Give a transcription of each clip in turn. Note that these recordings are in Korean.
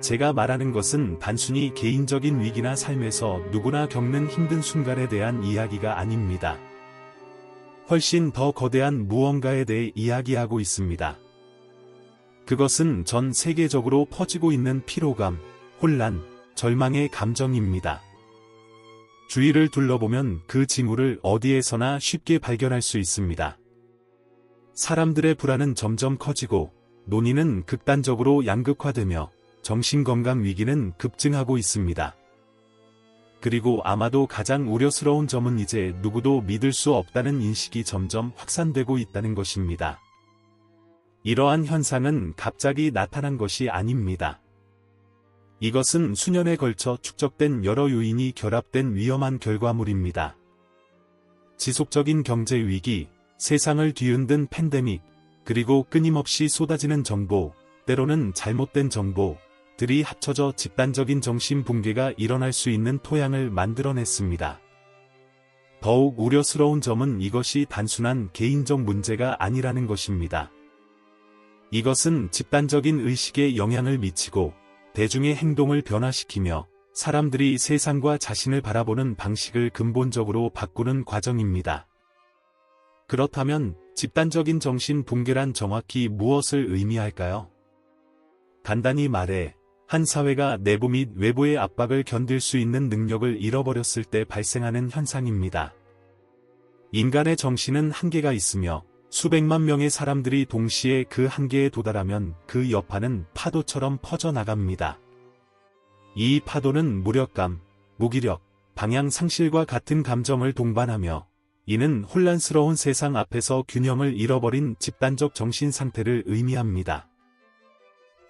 제가 말하는 것은 단순히 개인적인 위기나 삶에서 누구나 겪는 힘든 순간에 대한 이야기가 아닙니다. 훨씬 더 거대한 무언가에 대해 이야기하고 있습니다. 그것은 전 세계적으로 퍼지고 있는 피로감, 혼란, 절망의 감정입니다. 주위를 둘러보면 그 징후를 어디에서나 쉽게 발견할 수 있습니다. 사람들의 불안은 점점 커지고 논의는 극단적으로 양극화되며 정신건강 위기는 급증하고 있습니다. 그리고 아마도 가장 우려스러운 점은 이제 누구도 믿을 수 없다는 인식이 점점 확산되고 있다는 것입니다. 이러한 현상은 갑자기 나타난 것이 아닙니다. 이것은 수년에 걸쳐 축적된 여러 요인이 결합된 위험한 결과물입니다. 지속적인 경제 위기, 세상을 뒤흔든 팬데믹, 그리고 끊임없이 쏟아지는 정보, 때로는 잘못된 정보 들이 합쳐져 집단적인 정신 붕괴가 일어날 수 있는 토양을 만들어냈습니다. 더욱 우려스러운 점은 이것이 단순한 개인적 문제가 아니라는 것입니다. 이것은 집단적인 의식에 영향을 미치고 대중의 행동을 변화시키며 사람들이 세상과 자신을 바라보는 방식을 근본적으로 바꾸는 과정입니다. 그렇다면 집단적인 정신 붕괴란 정확히 무엇을 의미할까요? 간단히 말해 한 사회가 내부 및 외부의 압박을 견딜 수 있는 능력을 잃어버렸을 때 발생하는 현상입니다. 인간의 정신은 한계가 있으며 수백만 명의 사람들이 동시에 그 한계에 도달하면 그 여파는 파도처럼 퍼져나갑니다. 이 파도는 무력감, 무기력, 방향 상실과 같은 감정을 동반하며 이는 혼란스러운 세상 앞에서 균형을 잃어버린 집단적 정신 상태를 의미합니다.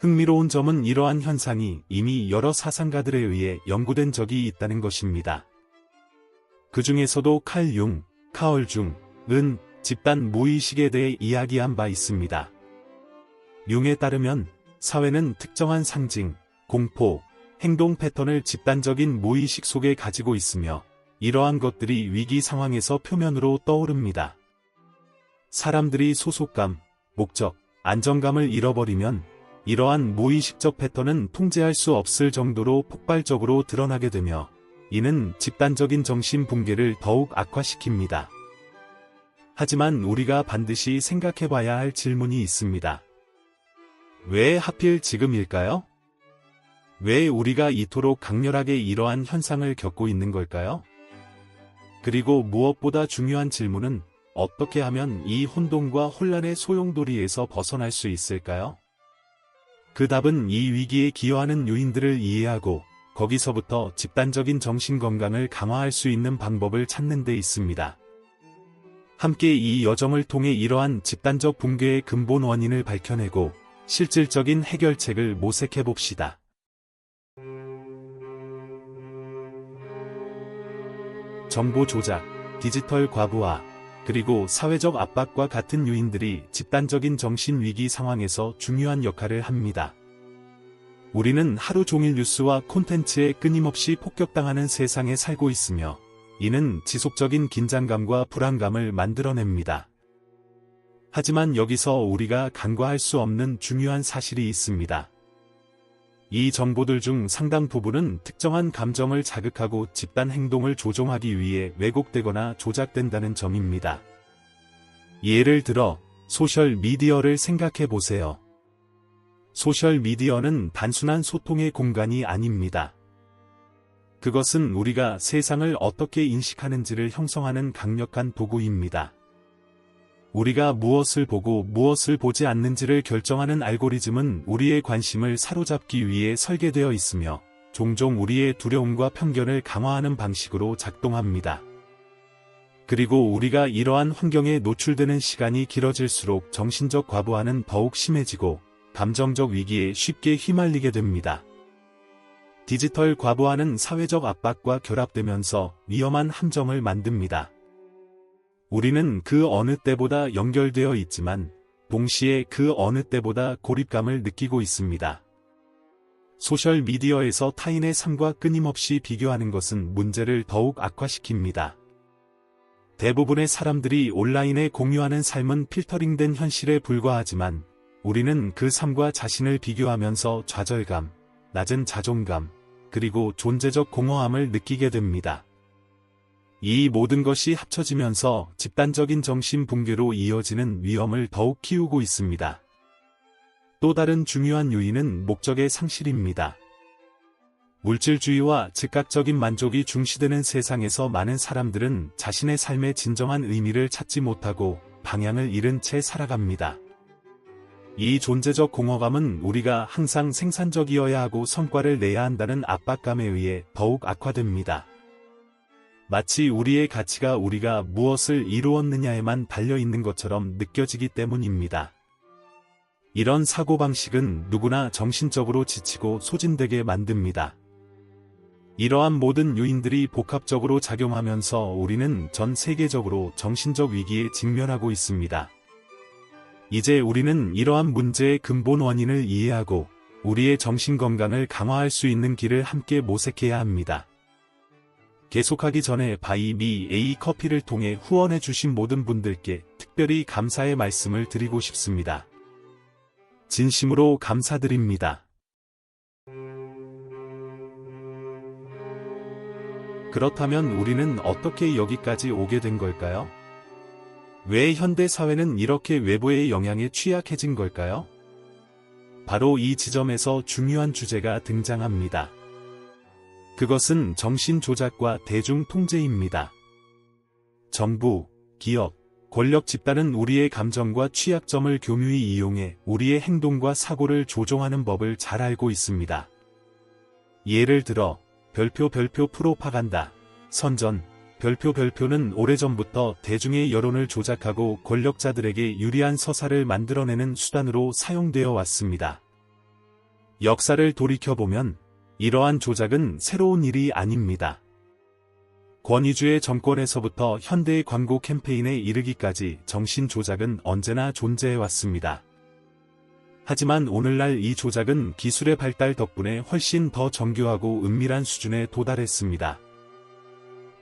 흥미로운 점은 이러한 현상이 이미 여러 사상가들에 의해 연구된 적이 있다는 것입니다. 그 중에서도 칼 융, 카얼 중, 은, 집단 무의식에 대해 이야기한 바 있습니다. 융에 따르면 사회는 특정한 상징, 공포, 행동 패턴을 집단적인 무의식 속에 가지고 있으며 이러한 것들이 위기 상황에서 표면으로 떠오릅니다. 사람들이 소속감, 목적, 안정감을 잃어버리면 이러한 무의식적 패턴은 통제할 수 없을 정도로 폭발적으로 드러나게 되며 이는 집단적인 정신 붕괴를 더욱 악화시킵니다. 하지만 우리가 반드시 생각해 봐야 할 질문이 있습니다. 왜 하필 지금일까요? 왜 우리가 이토록 강렬하게 이러한 현상을 겪고 있는 걸까요? 그리고 무엇보다 중요한 질문은 어떻게 하면 이 혼돈과 혼란의 소용돌이에서 벗어날 수 있을까요? 그 답은 이 위기에 기여하는 요인들을 이해하고 거기서부터 집단적인 정신건강을 강화할 수 있는 방법을 찾는 데 있습니다. 함께 이 여정을 통해 이러한 집단적 붕괴의 근본 원인을 밝혀내고 실질적인 해결책을 모색해 봅시다. 정보 조작, 디지털 과부하, 그리고 사회적 압박과 같은 요인들이 집단적인 정신 위기 상황에서 중요한 역할을 합니다. 우리는 하루 종일 뉴스와 콘텐츠에 끊임없이 폭격당하는 세상에 살고 있으며 이는 지속적인 긴장감과 불안감을 만들어냅니다. 하지만 여기서 우리가 간과할 수 없는 중요한 사실이 있습니다. 이 정보들 중 상당 부분은 특정한 감정을 자극하고 집단 행동을 조종하기 위해 왜곡되거나 조작된다는 점입니다. 예를 들어 소셜 미디어를 생각해 보세요. 소셜 미디어는 단순한 소통의 공간이 아닙니다. 그것은 우리가 세상을 어떻게 인식하는지를 형성하는 강력한 도구입니다. 우리가 무엇을 보고 무엇을 보지 않는지를 결정하는 알고리즘은 우리의 관심을 사로잡기 위해 설계되어 있으며 종종 우리의 두려움과 편견을 강화하는 방식으로 작동합니다. 그리고 우리가 이러한 환경에 노출되는 시간이 길어질수록 정신적 과부하는 더욱 심해지고 감정적 위기에 쉽게 휘말리게 됩니다. 디지털 과부하는 사회적 압박과 결합되면서 위험한 함정을 만듭니다. 우리는 그 어느 때보다 연결되어 있지만 동시에 그 어느 때보다 고립감을 느끼고 있습니다. 소셜 미디어에서 타인의 삶과 끊임없이 비교하는 것은 문제를 더욱 악화시킵니다. 대부분의 사람들이 온라인에 공유하는 삶은 필터링된 현실에 불과하지만 우리는 그 삶과 자신을 비교하면서 좌절감, 낮은 자존감, 그리고 존재적 공허함을 느끼게 됩니다. 이 모든 것이 합쳐지면서 집단적인 정신 붕괴로 이어지는 위험을 더욱 키우고 있습니다. 또 다른 중요한 요인은 목적의 상실입니다. 물질주의와 즉각적인 만족이 중시되는 세상에서 많은 사람들은 자신의 삶의 진정한 의미를 찾지 못하고 방향을 잃은 채 살아갑니다. 이 존재적 공허감은 우리가 항상 생산적이어야 하고 성과를 내야 한다는 압박감에 의해 더욱 악화됩니다. 마치 우리의 가치가 우리가 무엇을 이루었느냐에만 달려 있는 것처럼 느껴지기 때문입니다. 이런 사고방식은 누구나 정신적으로 지치고 소진되게 만듭니다. 이러한 모든 요인들이 복합적으로 작용하면서 우리는 전 세계적으로 정신적 위기에 직면하고 있습니다. 이제 우리는 이러한 문제의 근본 원인을 이해하고 우리의 정신 건강을 강화할 수 있는 길을 함께 모색해야 합니다. 계속하기 전에 바이미 A 커피를 통해 후원해 주신 모든 분들께 특별히 감사의 말씀을 드리고 싶습니다. 진심으로 감사드립니다. 그렇다면 우리는 어떻게 여기까지 오게 된 걸까요? 왜 현대 사회는 이렇게 외부의 영향에 취약해진 걸까요? 바로 이 지점에서 중요한 주제가 등장합니다. 그것은 정신 조작과 대중 통제입니다. 정부, 기업, 권력 집단은 우리의 감정과 취약점을 교묘히 이용해 우리의 행동과 사고를 조종하는 법을 잘 알고 있습니다. 예를 들어, 별표 별표 프로파간다, 선전, 별표 별표는 오래전부터 대중의 여론을 조작하고 권력자들에게 유리한 서사를 만들어내는 수단으로 사용되어 왔습니다. 역사를 돌이켜보면 이러한 조작은 새로운 일이 아닙니다. 권위주의 정권에서부터 현대의 광고 캠페인에 이르기까지 정신 조작은 언제나 존재해왔습니다. 하지만 오늘날 이 조작은 기술의 발달 덕분에 훨씬 더 정교하고 은밀한 수준에 도달했습니다.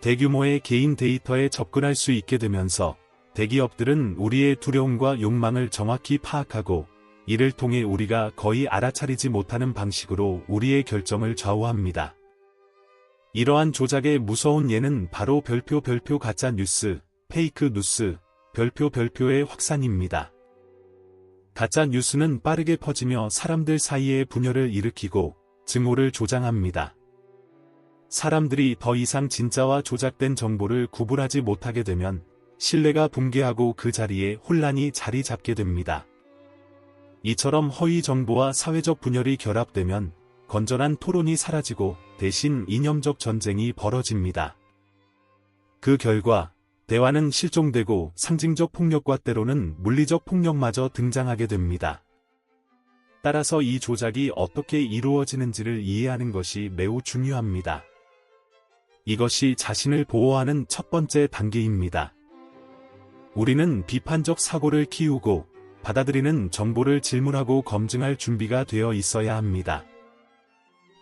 대규모의 개인 데이터에 접근할 수 있게 되면서 대기업들은 우리의 두려움과 욕망을 정확히 파악하고 이를 통해 우리가 거의 알아차리지 못하는 방식으로 우리의 결정을 좌우합니다. 이러한 조작의 무서운 예는 바로 별표 별표 가짜 뉴스, 페이크 뉴스, 별표 별표의 확산입니다. 가짜 뉴스는 빠르게 퍼지며 사람들 사이에 분열을 일으키고 증오를 조장합니다. 사람들이 더 이상 진짜와 조작된 정보를 구분하지 못하게 되면 신뢰가 붕괴하고 그 자리에 혼란이 자리 잡게 됩니다. 이처럼 허위 정보와 사회적 분열이 결합되면 건전한 토론이 사라지고 대신 이념적 전쟁이 벌어집니다. 그 결과 대화는 실종되고 상징적 폭력과 때로는 물리적 폭력마저 등장하게 됩니다. 따라서 이 조작이 어떻게 이루어지는지를 이해하는 것이 매우 중요합니다. 이것이 자신을 보호하는 첫 번째 단계입니다. 우리는 비판적 사고를 키우고 받아들이는 정보를 질문하고 검증할 준비가 되어 있어야 합니다.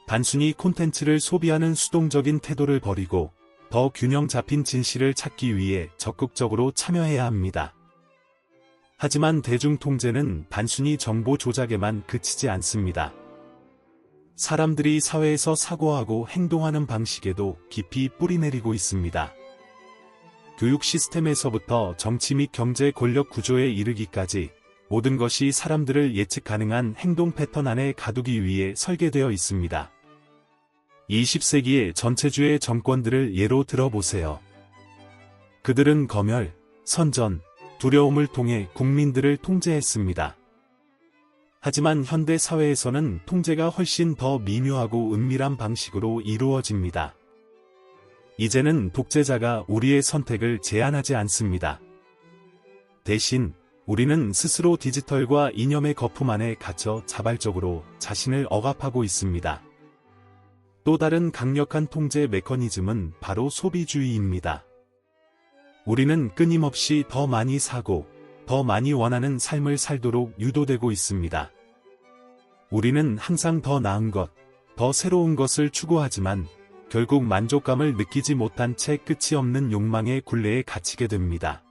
단순히 콘텐츠를 소비하는 수동적인 태도를 버리고 더 균형 잡힌 진실을 찾기 위해 적극적으로 참여해야 합니다. 하지만 대중통제는 단순히 정보 조작에만 그치지 않습니다. 사람들이 사회에서 사고하고 행동하는 방식에도 깊이 뿌리내리고 있습니다. 교육 시스템에서부터 정치 및 경제 권력 구조에 이르기까지 모든 것이 사람들을 예측 가능한 행동 패턴 안에 가두기 위해 설계되어 있습니다. 20세기의 전체주의 정권들을 예로 들어보세요. 그들은 검열, 선전, 두려움을 통해 국민들을 통제했습니다. 하지만 현대 사회에서는 통제가 훨씬 더 미묘하고 은밀한 방식으로 이루어집니다. 이제는 독재자가 우리의 선택을 제한하지 않습니다. 대신 우리는 스스로 디지털과 이념의 거품 안에 갇혀 자발적으로 자신을 억압하고 있습니다. 또 다른 강력한 통제 메커니즘은 바로 소비주의입니다. 우리는 끊임없이 더 많이 사고 더 많이 원하는 삶을 살도록 유도되고 있습니다. 우리는 항상 더 나은 것, 더 새로운 것을 추구하지만 결국 만족감을 느끼지 못한 채 끝이 없는 욕망의 굴레에 갇히게 됩니다.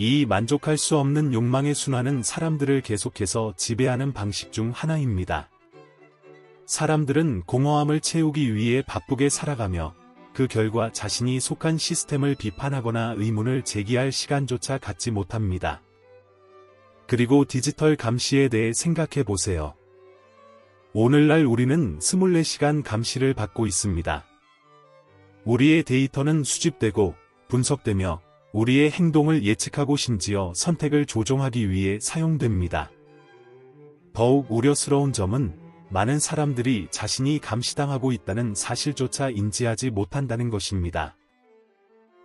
이 만족할 수 없는 욕망의 순환은 사람들을 계속해서 지배하는 방식 중 하나입니다. 사람들은 공허함을 채우기 위해 바쁘게 살아가며 그 결과 자신이 속한 시스템을 비판하거나 의문을 제기할 시간조차 갖지 못합니다. 그리고 디지털 감시에 대해 생각해 보세요. 오늘날 우리는 24시간 감시를 받고 있습니다. 우리의 데이터는 수집되고 분석되며 우리의 행동을 예측하고 심지어 선택을 조종하기 위해 사용됩니다. 더욱 우려스러운 점은 많은 사람들이 자신이 감시당하고 있다는 사실조차 인지하지 못한다는 것입니다.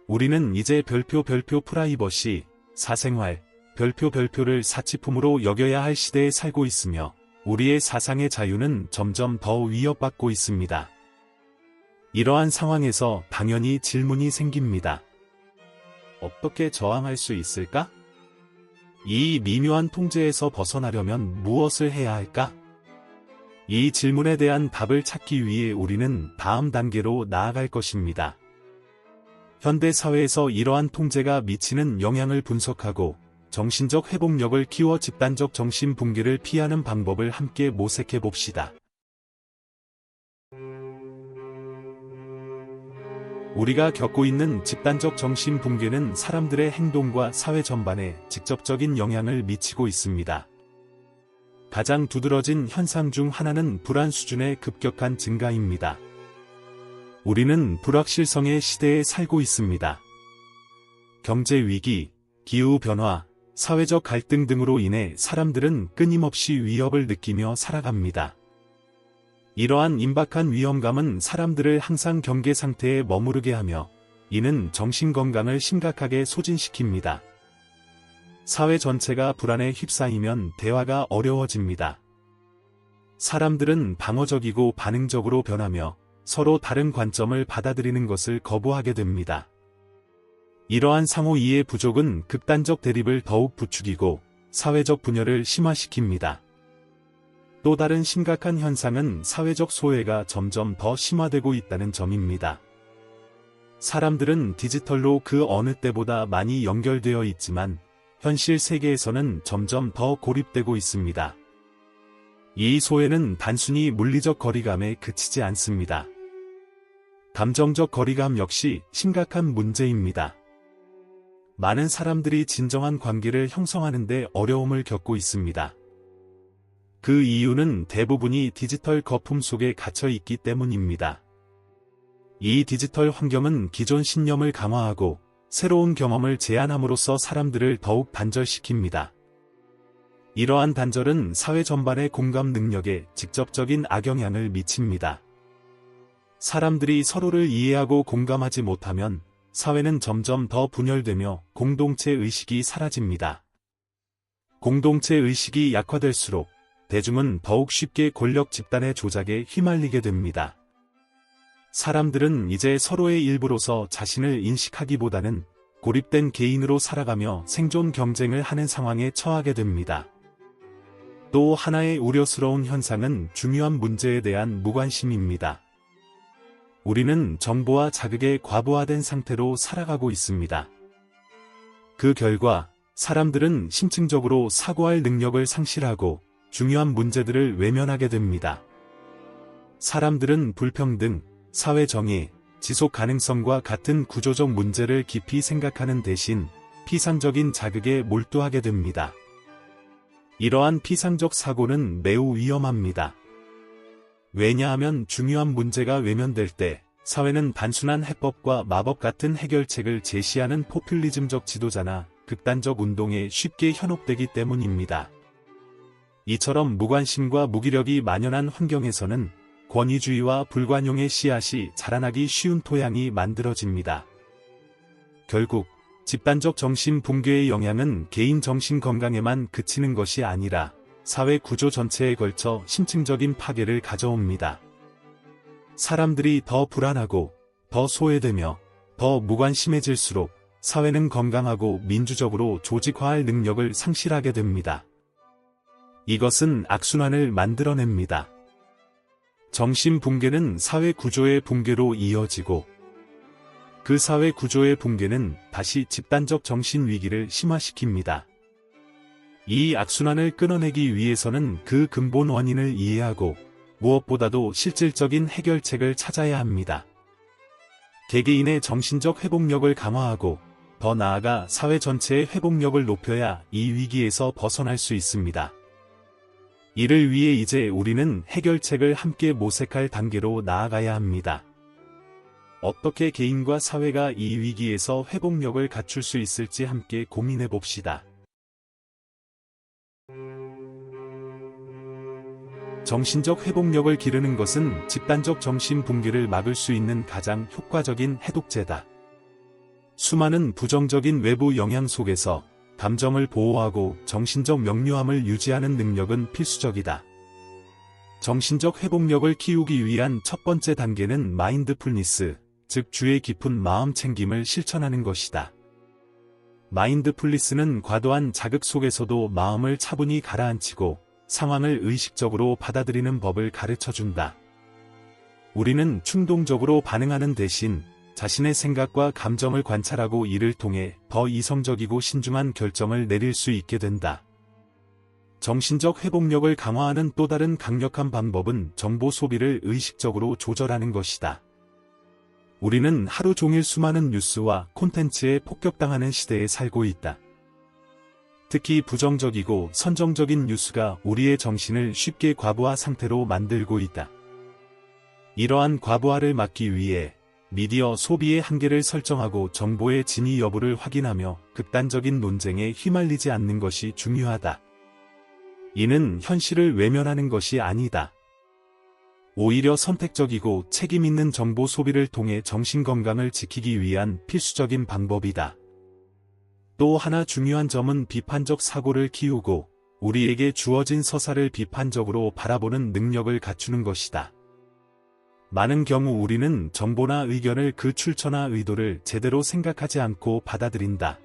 우리는 이제 별표 별표 프라이버시, 사생활, 별표 별표를 사치품으로 여겨야 할 시대에 살고 있으며 우리의 사상의 자유는 점점 더 위협받고 있습니다. 이러한 상황에서 당연히 질문이 생깁니다. 어떻게 저항할 수 있을까? 이 미묘한 통제에서 벗어나려면 무엇을 해야 할까? 이 질문에 대한 답을 찾기 위해 우리는 다음 단계로 나아갈 것입니다. 현대 사회에서 이러한 통제가 미치는 영향을 분석하고 정신적 회복력을 키워 집단적 정신 붕괴를 피하는 방법을 함께 모색해 봅시다. 우리가 겪고 있는 집단적 정신 붕괴는 사람들의 행동과 사회 전반에 직접적인 영향을 미치고 있습니다. 가장 두드러진 현상 중 하나는 불안 수준의 급격한 증가입니다. 우리는 불확실성의 시대에 살고 있습니다. 경제 위기, 기후 변화, 사회적 갈등 등으로 인해 사람들은 끊임없이 위협을 느끼며 살아갑니다. 이러한 임박한 위험감은 사람들을 항상 경계 상태에 머무르게 하며 이는 정신건강을 심각하게 소진시킵니다. 사회 전체가 불안에 휩싸이면 대화가 어려워집니다. 사람들은 방어적이고 반응적으로 변하며 서로 다른 관점을 받아들이는 것을 거부하게 됩니다. 이러한 상호 이해 부족은 극단적 대립을 더욱 부추기고 사회적 분열을 심화시킵니다. 또 다른 심각한 현상은 사회적 소외가 점점 더 심화되고 있다는 점입니다. 사람들은 디지털로 그 어느 때보다 많이 연결되어 있지만 현실 세계에서는 점점 더 고립되고 있습니다. 이 소외는 단순히 물리적 거리감에 그치지 않습니다. 감정적 거리감 역시 심각한 문제입니다. 많은 사람들이 진정한 관계를 형성하는데 어려움을 겪고 있습니다. 그 이유는 대부분이 디지털 거품 속에 갇혀 있기 때문입니다. 이 디지털 환경은 기존 신념을 강화하고 새로운 경험을 제한함으로써 사람들을 더욱 단절시킵니다. 이러한 단절은 사회 전반의 공감 능력에 직접적인 악영향을 미칩니다. 사람들이 서로를 이해하고 공감하지 못하면 사회는 점점 더 분열되며 공동체 의식이 사라집니다. 공동체 의식이 약화될수록 대중은 더욱 쉽게 권력 집단의 조작에 휘말리게 됩니다. 사람들은 이제 서로의 일부로서 자신을 인식하기보다는 고립된 개인으로 살아가며 생존 경쟁을 하는 상황에 처하게 됩니다. 또 하나의 우려스러운 현상은 중요한 문제에 대한 무관심입니다. 우리는 정보와 자극에 과부하된 상태로 살아가고 있습니다. 그 결과 사람들은 심층적으로 사고할 능력을 상실하고 중요한 문제들을 외면하게 됩니다. 사람들은 불평등, 사회 정의, 지속 가능성과 같은 구조적 문제를 깊이 생각하는 대신 피상적인 자극에 몰두하게 됩니다. 이러한 피상적 사고는 매우 위험합니다. 왜냐하면 중요한 문제가 외면될 때 사회는 단순한 해법과 마법 같은 해결책을 제시하는 포퓰리즘적 지도자나 극단적 운동에 쉽게 현혹되기 때문입니다. 이처럼 무관심과 무기력이 만연한 환경에서는 권위주의와 불관용의 씨앗이 자라나기 쉬운 토양이 만들어집니다. 결국 집단적 정신 붕괴의 영향은 개인 정신 건강에만 그치는 것이 아니라 사회 구조 전체에 걸쳐 심층적인 파괴를 가져옵니다. 사람들이 더 불안하고 더 소외되며 더 무관심해질수록 사회는 건강하고 민주적으로 조직화할 능력을 상실하게 됩니다. 이것은 악순환을 만들어냅니다. 정신 붕괴는 사회 구조의 붕괴로 이어지고 그 사회 구조의 붕괴는 다시 집단적 정신 위기를 심화시킵니다. 이 악순환을 끊어내기 위해서는 그 근본 원인을 이해하고 무엇보다도 실질적인 해결책을 찾아야 합니다. 개개인의 정신적 회복력을 강화하고 더 나아가 사회 전체의 회복력을 높여야 이 위기에서 벗어날 수 있습니다. 이를 위해 이제 우리는 해결책을 함께 모색할 단계로 나아가야 합니다. 어떻게 개인과 사회가 이 위기에서 회복력을 갖출 수 있을지 함께 고민해 봅시다. 정신적 회복력을 기르는 것은 집단적 정신 붕괴를 막을 수 있는 가장 효과적인 해독제다. 수많은 부정적인 외부 영향 속에서 감정을 보호하고 정신적 명료함을 유지하는 능력은 필수적이다. 정신적 회복력을 키우기 위한 첫 번째 단계는 마인드풀니스, 즉 주의 깊은 마음 챙김을 실천하는 것이다. 마인드풀리스는 과도한 자극 속에서도 마음을 차분히 가라앉히고 상황을 의식적으로 받아들이는 법을 가르쳐준다. 우리는 충동적으로 반응하는 대신 자신의 생각과 감정을 관찰하고 이를 통해 더 이성적이고 신중한 결정을 내릴 수 있게 된다. 정신적 회복력을 강화하는 또 다른 강력한 방법은 정보 소비를 의식적으로 조절하는 것이다. 우리는 하루 종일 수많은 뉴스와 콘텐츠에 폭격당하는 시대에 살고 있다. 특히 부정적이고 선정적인 뉴스가 우리의 정신을 쉽게 과부하 상태로 만들고 있다. 이러한 과부하를 막기 위해 미디어 소비의 한계를 설정하고 정보의 진위 여부를 확인하며 극단적인 논쟁에 휘말리지 않는 것이 중요하다. 이는 현실을 외면하는 것이 아니다. 오히려 선택적이고 책임 있는 정보 소비를 통해 정신 건강을 지키기 위한 필수적인 방법이다. 또 하나 중요한 점은 비판적 사고를 키우고 우리에게 주어진 서사를 비판적으로 바라보는 능력을 갖추는 것이다. 많은 경우 우리는 정보나 의견을 그 출처나 의도를 제대로 생각하지 않고 받아들인다.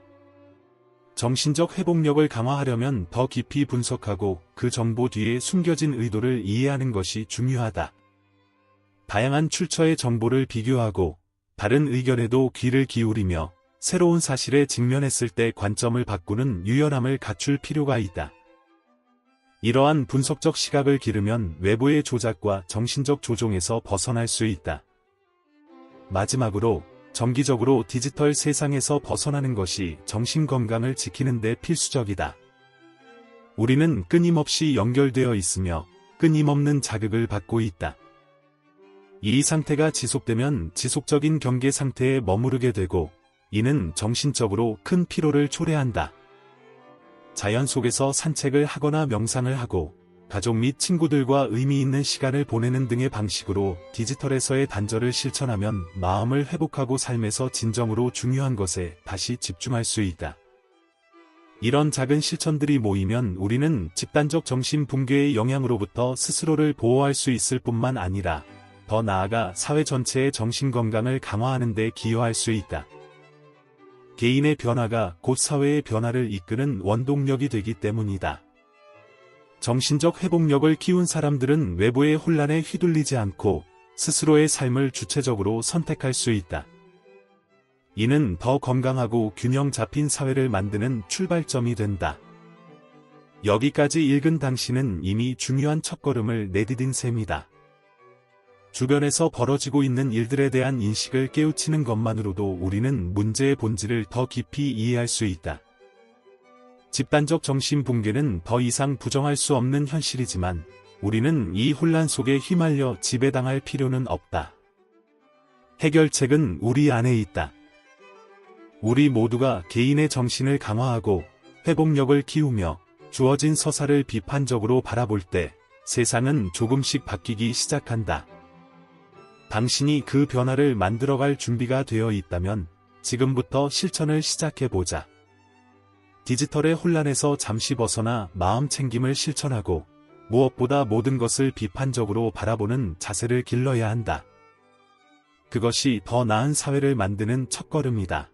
정신적 회복력을 강화하려면 더 깊이 분석하고 그 정보 뒤에 숨겨진 의도를 이해하는 것이 중요하다. 다양한 출처의 정보를 비교하고 다른 의견에도 귀를 기울이며 새로운 사실에 직면했을 때 관점을 바꾸는 유연함을 갖출 필요가 있다. 이러한 분석적 시각을 기르면 외부의 조작과 정신적 조종에서 벗어날 수 있다. 마지막으로 정기적으로 디지털 세상에서 벗어나는 것이 정신 건강을 지키는 데 필수적이다. 우리는 끊임없이 연결되어 있으며 끊임없는 자극을 받고 있다. 이 상태가 지속되면 지속적인 경계 상태에 머무르게 되고 이는 정신적으로 큰 피로를 초래한다. 자연 속에서 산책을 하거나 명상을 하고 가족 및 친구들과 의미 있는 시간을 보내는 등의 방식으로 디지털에서의 단절을 실천하면 마음을 회복하고 삶에서 진정으로 중요한 것에 다시 집중할 수 있다. 이런 작은 실천들이 모이면 우리는 집단적 정신 붕괴의 영향으로부터 스스로를 보호할 수 있을 뿐만 아니라 더 나아가 사회 전체의 정신건강을 강화하는 데 기여할 수 있다. 개인의 변화가 곧 사회의 변화를 이끄는 원동력이 되기 때문이다. 정신적 회복력을 키운 사람들은 외부의 혼란에 휘둘리지 않고 스스로의 삶을 주체적으로 선택할 수 있다. 이는 더 건강하고 균형 잡힌 사회를 만드는 출발점이 된다. 여기까지 읽은 당신은 이미 중요한 첫걸음을 내디딘 셈이다. 주변에서 벌어지고 있는 일들에 대한 인식을 깨우치는 것만으로도 우리는 문제의 본질을 더 깊이 이해할 수 있다. 집단적 정신 붕괴는 더 이상 부정할 수 없는 현실이지만 우리는 이 혼란 속에 휘말려 지배당할 필요는 없다. 해결책은 우리 안에 있다. 우리 모두가 개인의 정신을 강화하고 회복력을 키우며 주어진 서사를 비판적으로 바라볼 때 세상은 조금씩 바뀌기 시작한다. 당신이 그 변화를 만들어갈 준비가 되어 있다면 지금부터 실천을 시작해보자. 디지털의 혼란에서 잠시 벗어나 마음 챙김을 실천하고 무엇보다 모든 것을 비판적으로 바라보는 자세를 길러야 한다. 그것이 더 나은 사회를 만드는 첫걸음이다.